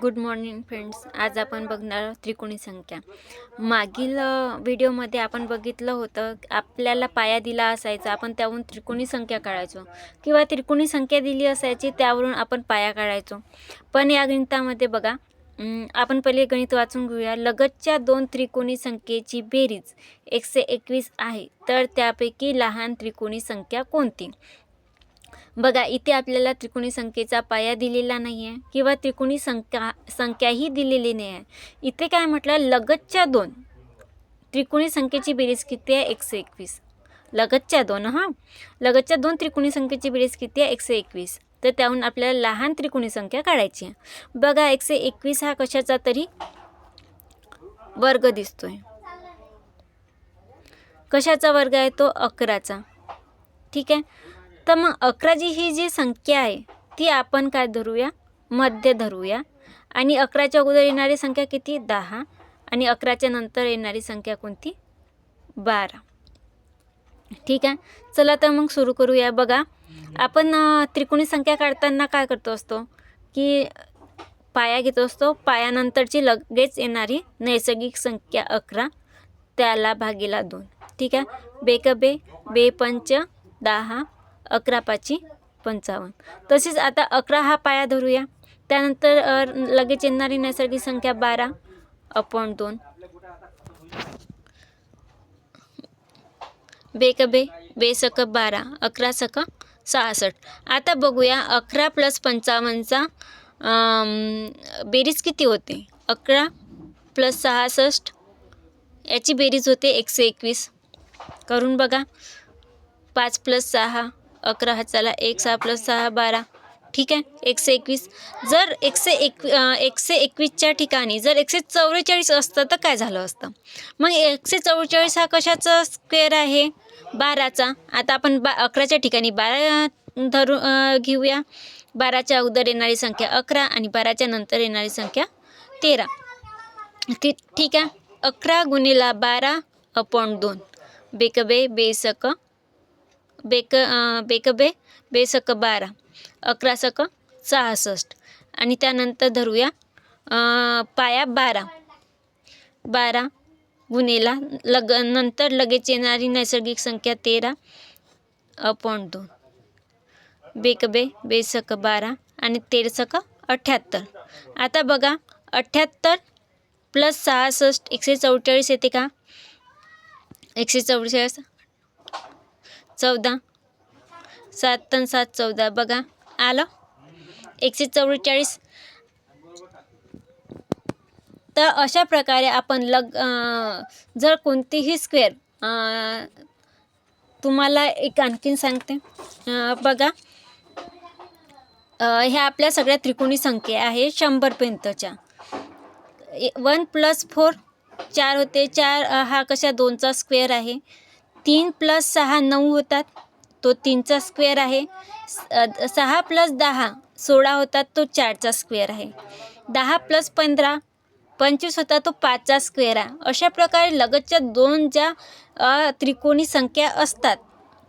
Good morning friends आज आपण बघणार त्रिकोणी संख्या. मागील व्हिडिओमध्ये आपण बघितलं होतं आपल्याला पाया दिला असायचा आपण त्यावरून त्रिकोणी संख्या काढायचो. किंवा त्रिकोणी संख्या दिली असायची त्यावरून आपण पाया काढायचो. पण या गणितामध्ये बघा आपण पहिले गणित वाचून घेऊया. लगतच्या दोन त्रिकोणी संख्येची बेरीज एकशे एकवीस आहे. तर त्यापैकी लहान त्रिकोणी संख्या कोणती? बघा इथे आपल्याला त्रिकोणी संख्येचा पाया दिलेला नाही आहे किंवा त्रिकोणी संख्या संख्याही दिलेली नाही आहे इथे काय म्हटलं? लगतच्या दोन. त्रिकोणी संख्येची बेरीज किती आहे? एकशे एकवीस. लगतच्या दोन हां? लगतच्या दोन त्रिकोणी संख्येची बेरीज किती आहे? एकशे एकवीस. तर त्याहून आपल्याला लहान त्रिकोणी संख्या काढायची आहे. बघा एकशे एकवीस हा कशाचा तरी वर्ग दिसतोय. कशाचा वर्ग आहे? तो अकराचा. ठीक आहे? तर मग अकराची ही जी संख्या आहे ती आपण काय धरूया? मध्य धरूया. आणि अकराच्या अगोदर येणारी संख्या किती? दहा. आणि अकराच्या नंतर येणारी संख्या कोणती? बारा. ठीक आहे? चला तर मग सुरू करूया. बघा आपण त्रिकोणी संख्या काढताना काय करतो असतो? की पाया घेतो असतो. पायानंतरची लगेच येणारी नैसर्गिक संख्या अकरा. त्याला भागीला दोन. ठीक आहे? बे बे बे पंच दहा. अकरा पाची पंचावन्न. तसेच आता अकरा हा पाया धरूया. त्यानंतर लगेच येणारी नैसर्गिक संख्या बारा अपॉन दोन. बेकबे बे सक बारा अकरा सक सहासष्ट. आता बघूया अकरा प्लस पंचावन्नचा बेरीज किती होते? अकरा प्लस सहासष्ट याची बेरीज होते एकशे एकवीस. करून बघा. पाच प्लस सहा अकरा हाताला एक सहा प्लस सहा बारा. ठीक आहे? एकशे एकवीस. जर एकशे एक एकशे एकवीसच्या ठिकाणी जर एकशे चव्वेचाळीस असतं तर काय झालं असतं? मग एकशे चव्वेचाळीस हा कशाचा स्क्वेअर आहे? बाराचा. आता आपण बा अकराच्या ठिकाणी बारा धरू घेऊया. बाराच्या अगोदर येणारी संख्या अकरा आणि बाराच्या नंतर येणारी संख्या तेरा. ती ठीक आहे? अकरा गुणिला बारा अपॉन दोन. बेक बे बेसक बेक बेकबे बेक बे बेसक बारा अकरा सक सहासष्ट. आणि त्यानंतर धरूया पाया बारा. बारा गुन्हेला लग नंतर लगेच येणारी नैसर्गिक संख्या तेरा अपॉन दोन. बेक बे बेसक बारा आणि तेरसक अठ्ठ्याहत्तर आता बघा अठ्ठ्याहत्तर प्लस सहासष्ट एकशे चौवेचाळीस येते का? एकशे चौवेचाळीस चौदा. सात आणि सात चौदा. बघा. आलं? एकशे चव्वेचाळीस. तर अशा प्रकारे आपण लग जर कोणतीही स्क्वेअर तुम्हाला एक आणखीन सांगते. बघा. ह्या आपल्या सगळ्या त्रिकोणी संख्या आहे शंभरपर्यंतच्या वन प्लस फोर चार होते. चार हा कशा दोनचा स्क्वेअर आहे? तीन प्लस सहा नऊ होतात. तो तीनचा स्क्वेअर आहे. सहा प्लस दहा सोळा होतात तो चारचा स्क्वेअर आहे. दहा प्लस पंधरा पंचवीस होता तो पाचचा स्क्वेअर आहे. अशा प्रकारे लगतच्या दोन ज्या त्रिकोणी संख्या असतात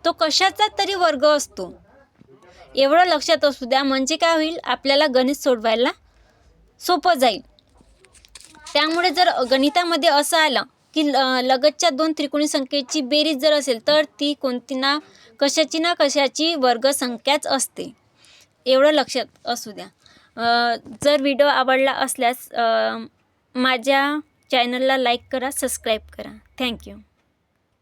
तो कशाचा तरी वर्ग असतो. एवढं लक्षात असू द्या. म्हणजे काय होईल? आपल्याला गणित सोडवायला सोपं जाईल. त्यामुळे जर गणितामध्ये असं आलं की ल लगतच्या दोन त्रिकोणी संख्येची बेरीज जर असेल तर ती कोणती ना कशाची ना कशाची वर्गसंख्याच असते. एवढं लक्षात असू द्या. जर व्हिडिओ आवडला असल्यास माझ्या चॅनलला लाईक करा सबस्क्राईब करा. थँक्यू